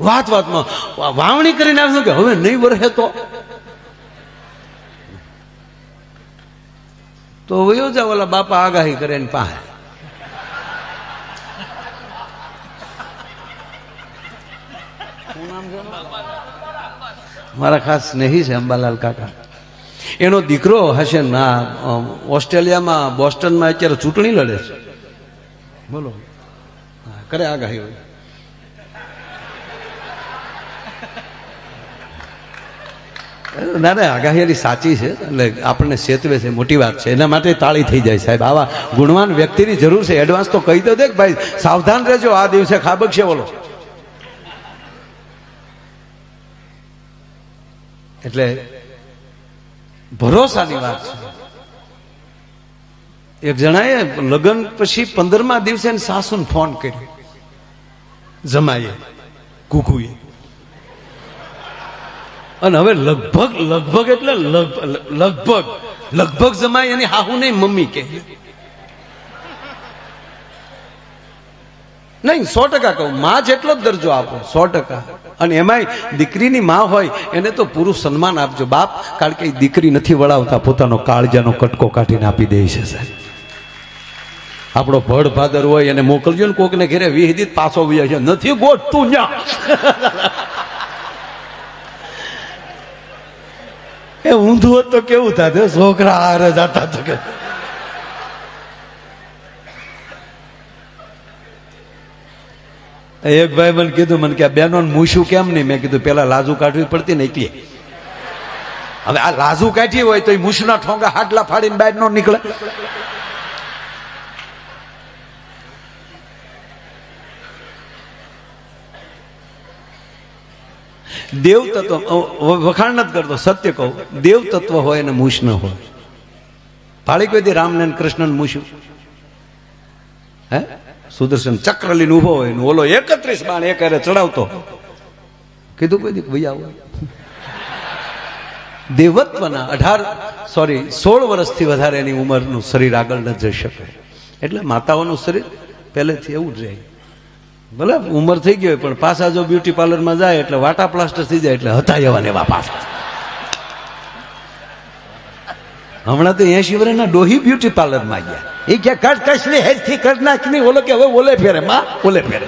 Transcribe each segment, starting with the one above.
વાત વાતમાં. વાવણી કરીને આવ્યો કે હવે નહીં વરહે તો? તો વયો જાવ ઓલા બાપા આગાહી કરે ને પાસે મારા ખાસ સ્નેહી છે અંબાલાલ કાકા. એનો દીકરો હશે ના ઓસ્ટ્રેલિયામાં, બોસ્ટનમાં અત્યારે ચૂંટણી લડે છે. બોલો. કરે આગાહી. હોય ના ના આગાહી સાચી છે. એટલે આપણને સેતવે છે, મોટી વાત છે. એના માટે તાળી થઈ જાય સાહેબ. આવા ગુણવાન વ્યક્તિની જરૂર છે. એડવાન્સ તો કહી દો દે ભાઈ, સાવધાન રહેજો. આ દિવસે ખાબક છે બોલો. એટલે ભરોસાની વાત છે. એક જણાએ લગ્ન પછી પંદરમા દિવસે સાસુને ફોન કર્યો. જમાઈએ, કુકુએ. અને હવે લગભગ લગભગ એટલે લગભગ. લગભગ જમાય એની હાહુ નહીં, મમ્મી કે. નહીં, સો ટકા કહું, માં જેટલો જ દરજ્જો આપો, સો ટકા. અને એમાંય દીકરીની માં હોય, એને તો પૂરું સન્માન આપજો. બાપ, કારણ કે દીકરી નથી વળાવતા, પોતાનો કાળજાનો કટકો કાઢીને આપી દે છે, સાહેબ. આપણો ભડ ભાદર હોય, એને મોકલજો ને કોકને ઘેરે વિહિદિત પાછો વિયા છે. નથી ગોઠતું ન્યા. એ ઊંધું હોત તો કેવું થાય છોકરા હારે જતા તો કે એક ભાઈ મને કીધું, મને કે બેનો મૂછું કેમ નહીં? મેં કીધું, પેલા લાજુ કાઢવી પડતી ને એટલે હવે આ લાજુ કાઢી હોય તો એ મૂછના ઠોંગા હાટલા ફાડીને બહાર નો નીકળે. દેવ તત્વ વખાણ નથી કરતો, સત્ય કહું. દેવ તત્વ હોય અને મૂછ ન હોય. ભાળી કોઈ રામને ને કૃષ્ણને મૂછ્યું. હે? સુદર્શન ચક્ર લઈને ઊભો હોય ઓલો એકત્રીસ બાણ એક અરે ચડાવતો કીધું કોઈ દીક ભાઈ આવો દેવત્વના અઢાર સોરી સોળ વર્ષથી વધારે એની ઉંમરનું શરીર આગળ ન જઈ શકે. એટલે માતાઓનું શરીર પહેલેથી એવું જ રહે. ભલે ઉંમર થઈ ગઈ હોય, પણ પાછા જો બ્યુટી પાર્લરમાં જાય એટલે વાટા પ્લાસ્ટર થઈ જાય એટલે હતા એવા એવા પાછા. હમણાં તો એસી વર્ષના ડોહી બ્યુટી પાર્લરમાં ગયા. એ કે કટ કસલી હેરથી કટ નાખની ઓલો કે હવે ઓલે ફેરે, માં, ઓલે ફેરે.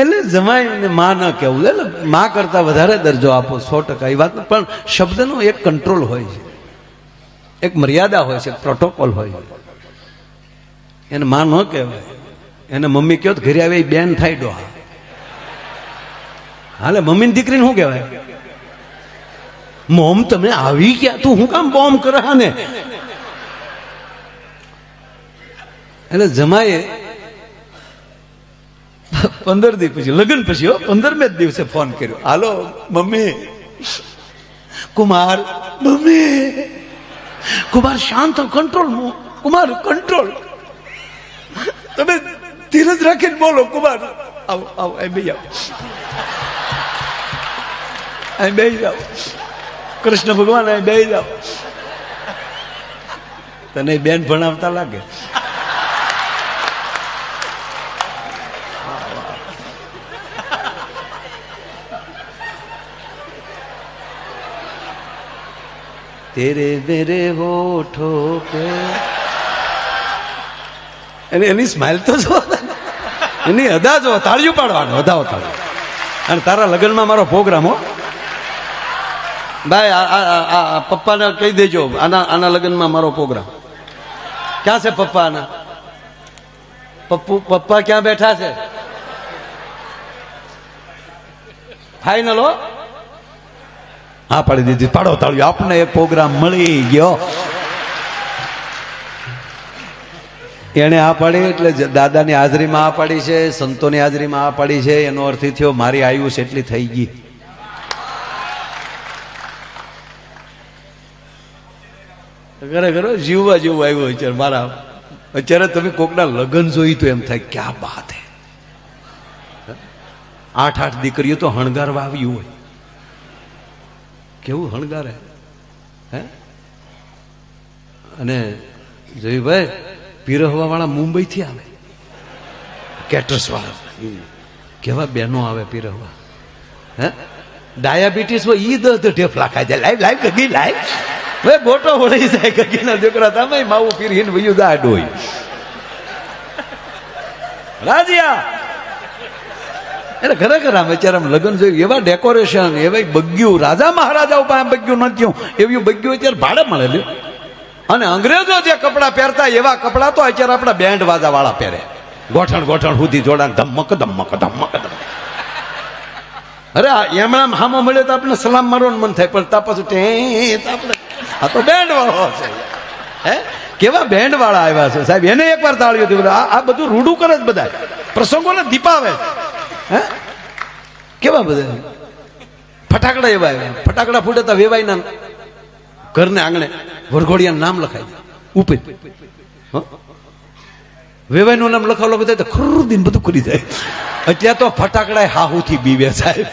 એટલે જમાઈને માં ન કહેવું, એટલે માં કરતા વધારે દરજ્જો આપો, સો ટકા એ વાત. પણ શબ્દનો એક કંટ્રોલ હોય છે. એક મર્યાદા હોય છે પ્રોટોકોલ હોય. એને માં ન કહેવાય. એને મમ્મી કહો ઘરે આવે બેન થાય ડોહા. હાલે, મમ્મીની દીકરીને શું કહેવાય? મોમ, તમે આવી ગયા? તું હું કામ બોમ્બ કરે ને? એટલે જમાએ પંદર દિવસ પછી, લગ્ન પછી પંદરમે જ દિવસે ફોન કર્યો. Hello, mummy. Kumar, mummy. Kumar શાંત કંટ્રોલ કુમાર કંટ્રોલ તમે ધીરજ રાખીને બોલો, કુમાર. આવો આવો, અહીં બે આવો. અહીં બે જાઓ. કૃષ્ણ ભગવાન, અહીં બે જાઓ. તને બેન ભણાવતા લાગે? તેરે મેરે હોઠો પે એની એની સ્માઇલ તો જો એની અદા જો તાળીયું પાડવાનું અદાઓ તાળીયું અને તારા લગ્નમાં મારો પ્રોગ્રામ હો. ભાઈ પપ્પાને કહી દેજો, આના આના લગ્નમાં મારો પ્રોગ્રામ ક્યાં છે પપ્પા આના? પપ્પુ, પપ્પા ક્યાં બેઠા છે? ફાઈનલ હો. હા, પાડી દીધી. પાડો તાળ્યું આપને એક પ્રોગ્રામ મળી ગયો. એને આ પાડી, એટલે દાદાની હાજરીમાં આ પાડી છે, સંતોની હાજરીમાં આ પાડી છે. એનો અર્થ થયો, મારી આયુષ એટલી થઈ ગઈ. ખરેખર જીવવા જેવું આવ્યું અત્યારે મારા. અત્યારે તમે કોકના લગ્ન જોઈ તો એમ થાય ક્યાં બાત હે. આઠ આઠ દીકરીઓ તો હણગારવા આવ્યું હોય. કેવું હણગારે? હે? અને જોયું ભાઈ પીરહવા વાળા મુંબઈ થી આવે. કેટર્સ વાળા કેવા બેનો આવે પીરહવા? હે? ડાયાબિટીસ હોય ઈ દસ ઢેફ ખાઈ જાય. લાઈવ લાઈવ કગી લાઈવ. હવે ગોટો વળી જાય કગીના દીકરા તમે માવું પીરીને વયું દાડ હોય. રાજીયા! એટલે ખરેખર આ આમ લગ્ન જોયું, એવા ડેકોરેશન એવા બગ્યું. રાજા મહારાજાઓ પાસે બગ્યું નથી એવું બગ્યું અત્યારે ભાડે મળે લ્યો. અને અંગ્રેજો જે કપડાં પહેરતા, એવા કપડાં તો અત્યારે આપણા બેન્ડ વાજા વાળા પહેરે. ગોઠણ ગોઠણ સુધી જોડાણ, ધમક ધમક ધમક ધમક. અરે, આ એમણામ હામો મળે તો આપણે સલામ મારવાનું મન થાય, પણ તા પાછું આપણે. આ તો બેન્ડ વાળો છે. હે? કેવા બેન્ડ વાળા આવ્યા છે? સાહેબ, એને એકવાર હતું આ આ બધું રૂડું કરે જ બધા. પ્રસંગોને દીપાવે. હે? કેવા બધા? ફટાકડા એવા આવ્યા. ફટાકડા ફૂટે તો વેવાઈના ઘરને આંગણે વરઘોડિયા નામ લખાય ઉપે વેવાયનું નામ લખાવ લખો તો ખરું દિન બધું કરી જાય. અત્યારે તો ફટાકડા હાહુથી બીવે સાહેબ.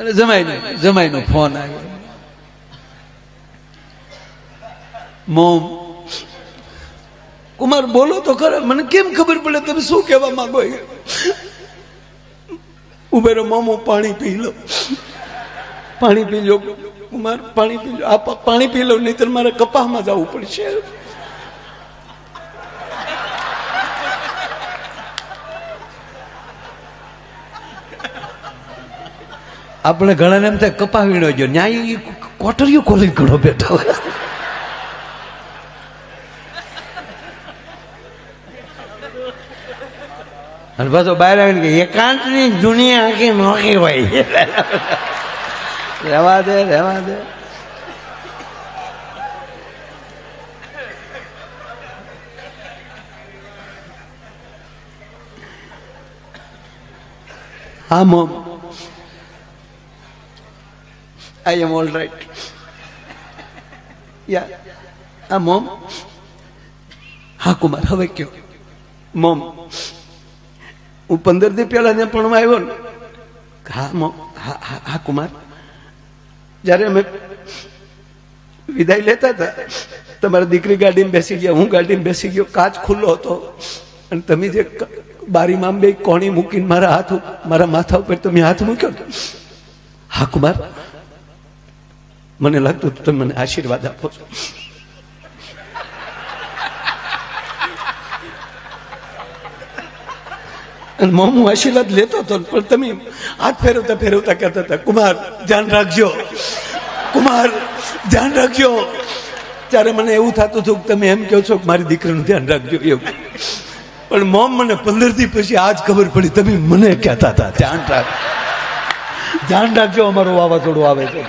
અને જમાઈ જમાઈનો ફોન આવ્યો. મોમ કુમાર, બોલો તો ખરા. મને કેમ ખબર પડે? તમે શું કહેવા માંગો ઉભેરો, મોમો, પાણી પી લો. પાણી પી લો, કુમાર, પાણી પી લો. આ પાણી પી લો, નહીતર મારે કપાહમાં જવું પડશે. આપણે ઘણાને એમ થાય કપા વીણો જો ન્યાય કોટરીઓ ખોલી ઘણો બેઠો હોય. અને પાછો બહાર આવીને કે એકાંતની દુનિયા આખી નોખી હોય. રહેવા દે રહેવા દે. હા, mom. I am all right yeah હા, મોમ. હા, કુમાર, હવે કયો? મોમ. હું પંદર દી પહેલા ત્યાં પણ આવ્યો ને હા હા હા કુમાર. જ્યારે અમે વિદાય લેતા હતા, તમારી દીકરી ગાડીમાં બેસી ગયા, હું ગાડીમાં બેસી ગયો, કાચ ખુલ્લો હતો. અને તમે જે બારીમાં બે કોણી મૂકીને મારા હાથ મારા માથા ઉપર તમે હાથ મૂક્યો. હા, કુમાર. મને લાગતું તમે મને આશીર્વાદ આપો છો. અને મોમ આશીર્વાદ લેતો હતો પણ તમે હાથ ફેરવતા ફેરવતા કહેતા હતા, કુમાર, ધ્યાન રાખજો, કુમાર, ધ્યાન રાખજો. ત્યારે મને એવું થતું હતું કે તમે એમ કહો છો કે મારી દીકરીનું ધ્યાન રાખજો એવું. પણ મોમ મને પંદરથી પછી આજ ખબર પડી, તમે મને કહેતા હતા, ધ્યાન રાખ, ધ્યાન રાખજો, અમારું વાવાઝોડું આવે છે.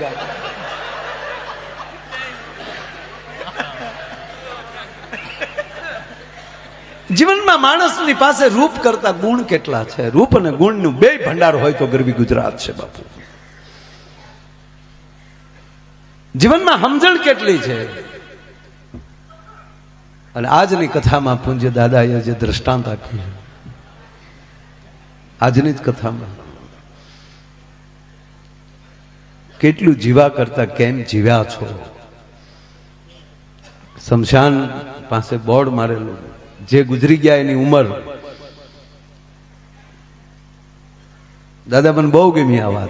જીવનમાં માણસની પાસે રૂપ કરતા ગુણ કેટલા છે? રૂપ અને ગુણનું બે ભંડાર હોય તો ગરવી ગુજરાત છે બાપુ. જીવનમાં સમજણ કેટલી છે? અને આજની કથામાં પૂજ્ય દાદાએ જે દ્રષ્ટાંત આપ્યું આજની જ કથામાં, કેટલું જીવા કરતા કેમ જીવ્યા છો? શમશાન પાસે બોર્ડ મારેલું. જે ગુજરી ગયા એની ઉંમર. દાદા મને બહુ ગમી આ વાત.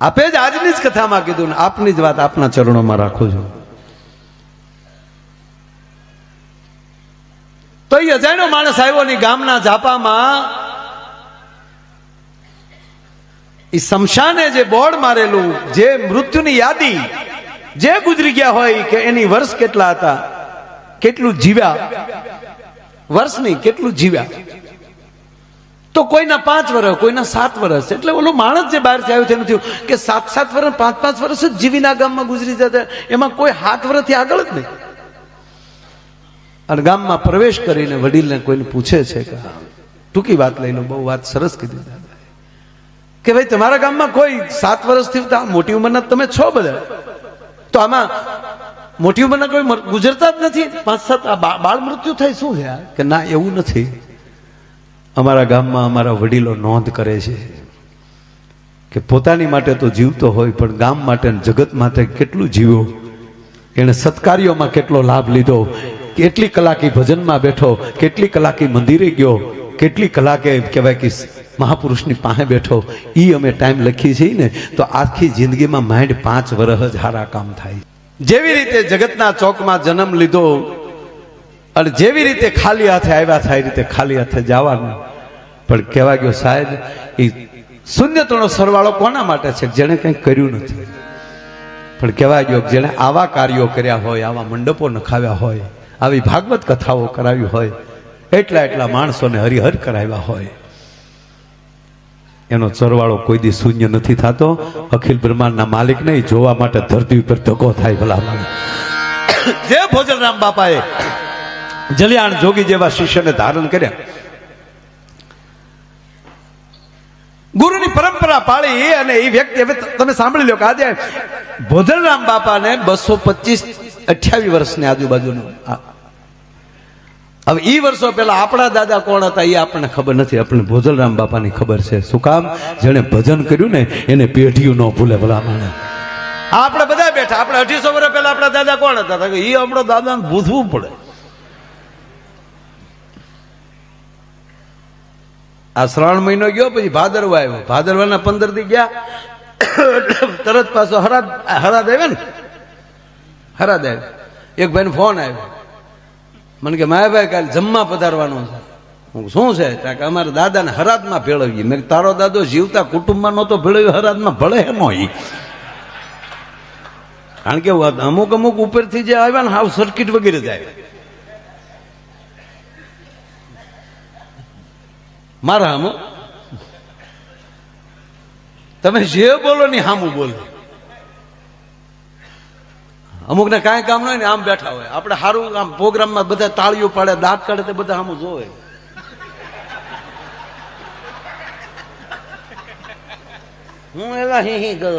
આપે જ આજની જ કથામાં કીધું ને આપની જ વાત આપના ચરણોમાં રાખું છું. તો એ અજાણ્યો માણસ આવ્યો ને ગામના ઝાપામાં. એ શમશાને જે બોર્ડ મારેલું, જે મૃત્યુની યાદી, જે ગુજરી ગયા હોય કે એની વર્ષ કેટલા હતા? કેટલું જીવ્યા? વર્ષ નહીં કેટલું જીવ્યા? તો કોઈના પાંચ વર્ષ કોઈના સાત વર્ષ એટલે ઓલો માણસ જે બહાર આવ્યો છે નથી કે સાત સાત વર્ષ પાંચ પાંચ વર્ષ જ જીવીના ગામમાં ગુજરી જતા. એમાં કોઈ સાત વર્ષથી આગળ જ નહીં. અને ગામમાં પ્રવેશ કરીને વડીલને કોઈને પૂછે છે કે ટૂંકી વાત લઈ લો બહુ વાત સરસ કીધી. કે ભાઈ, તમારા ગામમાં કોઈ સાત વર્ષથી મોટી ઉંમરના તમે છો બધા? તો આમાં મોટી ઉંમરના કોઈ ગુજરતા જ નથી. પાંચ, સાત બાળ મૃત્યુ થાય, શું છે કે ના, એવું નથી. અમારા ગામમાં અમારા વડીલો નોંધ કરે છે કે પોતાની માટે તો જીવતો હોય, પણ ગામ માટે જગત માટે કેટલું જીવ્યો એણે સત્કાર્યોમાં કેટલો લાભ લીધો? કેટલી કલાકી ભજનમાં બેઠો? કેટલી કલાકી મંદિરે ગયો? કેટલી કલાકે કહેવાય કે મહાપુરુષની પાસે બેઠો? એ અમે ટાઈમ લખીએ છીએ ને, તો આખી જિંદગીમાં માઇન્ડ પાંચ વર્ષ જ હારા કામ થાય. જેવી રીતે જગતના ચોકમાં જન્મ લીધો અને જેવી રીતે ખાલી હાથે આવ્યા થાય એ રીતે ખાલી હાથે જવાનું પણ કહેવા ગયો, સાહેબ, એ શૂન્યતોનો સરવાળો કોના માટે છે? જેણે કંઈ કર્યું નથી. પણ કહેવા ગયો જેણે આવા કાર્યો કર્યા હોય, આવા મંડપો નખાવ્યા હોય, આવી ભાગવત કથાઓ કરાવી હોય, એટલા એટલા માણસોને હરિહર કરાવ્યા હોય એનો સરવાળો કોઈ દી શૂન્ય નથી થતો. અખિલ બ્રહ્માંડના માલિક નહીં, જોવા માટે ધરતી ઉપર ધક્કો થાય ભલા. જે ભોજનરામ બાપાએ જલિયાણ જોગી જેવા શિષ્યને ધારણ કર્યા. ગુરુની પરંપરા પાળી અને એ વ્યક્તિ, હવે તમે સાંભળી લો કે આજે ભોજનરામ બાપાને બસો પચીસ અઠ્યાવીસ વર્ષની આજુબાજુનું હવે એ વર્ષો પહેલા આપણા દાદા કોણ હતા એ આપણને ખબર નથી. આપણને ભોજલરામ બાપાની ખબર છે. શું કામ? જેણે ભજન કર્યું ને, એને પેઢીયું ન ભૂલે ભલામણ આપણે બધા બેઠા. આપણે અઢીસો વર્ષ પહેલા આપણા દાદા કોણ હતા? એ આપણો દાદાને ભૂસવું પડે. આ શ્રાવણ મહિનો ગયો, પછી ભાદરવા આવ્યો. ભાદરવાના પંદરથી ગયા. તરત પાછો હરાદ હરાદ આવ્યો ને? હરાદ આવ્યો. એક ભાઈને ફોન આવ્યો. મને કે માયાભાઈ કાલે જમવા પધારવાનું છે. હું શું છે? કે, અમારા દાદાને હરાતમાં ભેળવીએ. મેં તારો દાદો જીવતા કુટુંબમાં નહોતો ભેળવ્યો, હરાતમાં ભળે એમ હોય કારણ કે અમુક અમુક ઉપરથી જે આવ્યા ને, હાવ સર્કિટ વગેરે જાય મારા હામો? તમે જે બોલો ને હામું બોલો. અમુક ને કાંઈ કામ ન હોય ને આમ બેઠા હોય. આપણે સારું આમ પ્રોગ્રામમાં બધા તાળીઓ પાડે, દાંત કાઢે તે બધા આમ જોવે હું એલા હી હી કરો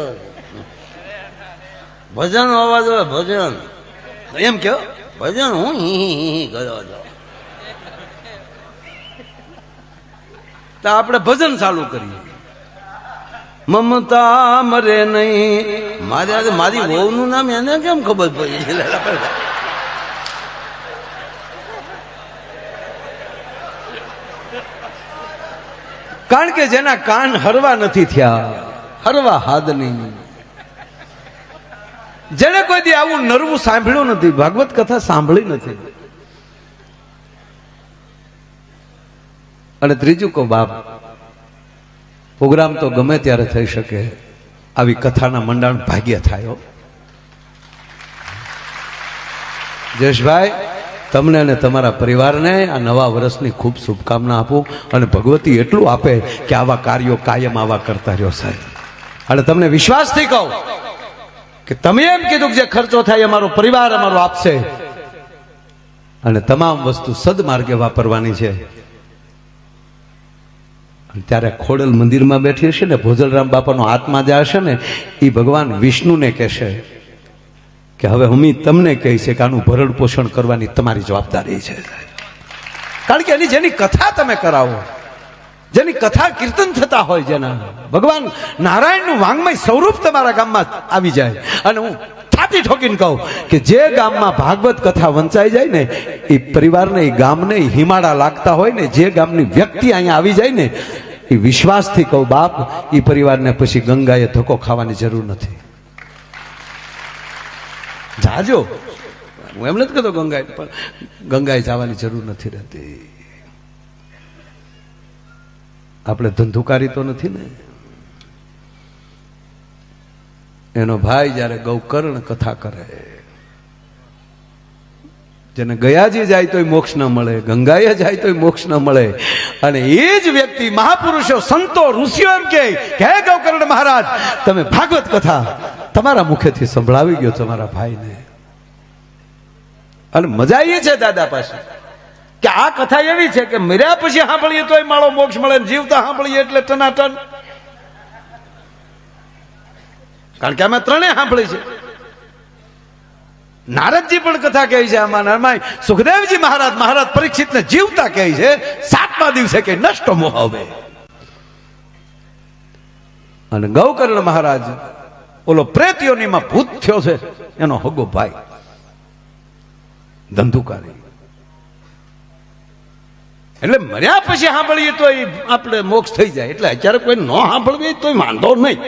ભજન અવાજ હોય, ભજન. એમ કયો? ભજન હિ હી હી કરો છો? તો આપણે ભજન ચાલુ કરીએ. મમતા મરે નહીં. મારે મારી વહુનું નામ એને કેમ ખબર પડી? છે કારણ કે જેના કાન હરવા નથી થયા, હરવા હાદ નહીં. જેને કોઈ દી આવું નરવું સાંભળ્યું નથી, ભાગવત કથા સાંભળી નથી. અને ત્રીજું કહો, બાપ પ્રોગ્રામ તો ગમે ત્યારે થઈ શકે. આવી કથાના મંડાણ ભાગ્ય થાય. જયેશભાઈ, તમને અને તમારા પરિવારને આ નવા વર્ષની ખૂબ શુભકામના આપું અને ભગવતી એટલું આપે કે આવા કાર્યો કાયમ આવા કરતા રહ્યો સાહેબ. અને તમને વિશ્વાસથી કહું કે તમે એમ કીધું કે જે ખર્ચો થાય અમારો પરિવાર અમારો આપશે. અને તમામ વસ્તુ સદમાર્ગે વાપરવાની છે. ત્યારે ખોડલ મંદિરમાં બેઠી હશે ને, ભોજલરામ બાપાનો આત્મા જે હશે ને એ ભગવાન વિષ્ણુને કહેશે કે હવે હું તમને કહી છે કે આનું ભરણ પોષણ કરવાની તમારી જવાબદારી છે. કારણ કે એની જેની કથા તમે કરાવો જેની કથા કીર્તન થતા હોય જેના. ભગવાન નારાયણનું વાંગમય સ્વરૂપ તમારા ગામમાં આવી જાય. અને હું છાતી ઠોકીને કહું કે જે ગામમાં ભાગવત કથા વંચાઈ જાય ને, એ પરિવારને, એ ગામને હિમાડા લાગતા હોય ને, જે ગામની વ્યક્તિ અહીંયા આવી જાય ને, એ વિશ્વાસથી કહું, બાપ, એ પરિવારને પછી ગંગાએ ધક્કો ખાવાની જરૂર નથી. જાજો. હું એમ નથી કહેતો ગંગાએ, પણ ગંગાએ જવાની જરૂર નથી રહેતી. આપણે ધંધુકારી તો નથી ને? એનો ભાઈ જ્યારે ગૌકર્ણ કથા કરે, જેને ગયાજી જાય તોય મોક્ષ ન મળે, ગંગાએ જાય તોય મોક્ષ ન મળે, અને એ જ વ્યક્તિ મહાપુરુષો, સંતો, ઋષિઓ એમ કે હે ગૌકર્ણ મહારાજ, તમે ભાગવત કથા તમારા મુખેથી સંભળાવી ગયો તમારા ભાઈને. અને મજા એ છે દાદા પાસે. કે આ કથા એવી છે કે મર્યા પછી સાંભળીએ તોય માળો મોક્ષ મળે જીવતા સાંભળીએ એટલે ટનાટન. કારણ કે અમે ત્રણેય સાંભળી છે. નારદજી પણ કથા કહે છે આમાં નરમાય સુખદેવજી મહારાજ મહારાજ પરીક્ષિતને જીવતા કહે છે, સાતમા દિવસે કે નષ્ટ મોહ હવે અને ગૌકર્ણ મહારાજ, ઓલો પ્રેતીઓનીમાં ભૂત થયો છે, એનો હગો ભાઈ, ધંધુકારી. એટલે મર્યા પછી સાંભળીએ તો આપણે મોક્ષ થઈ જાય. એટલે અત્યારે કોઈ ન સાંભળવી તોય વાંધો નહીં.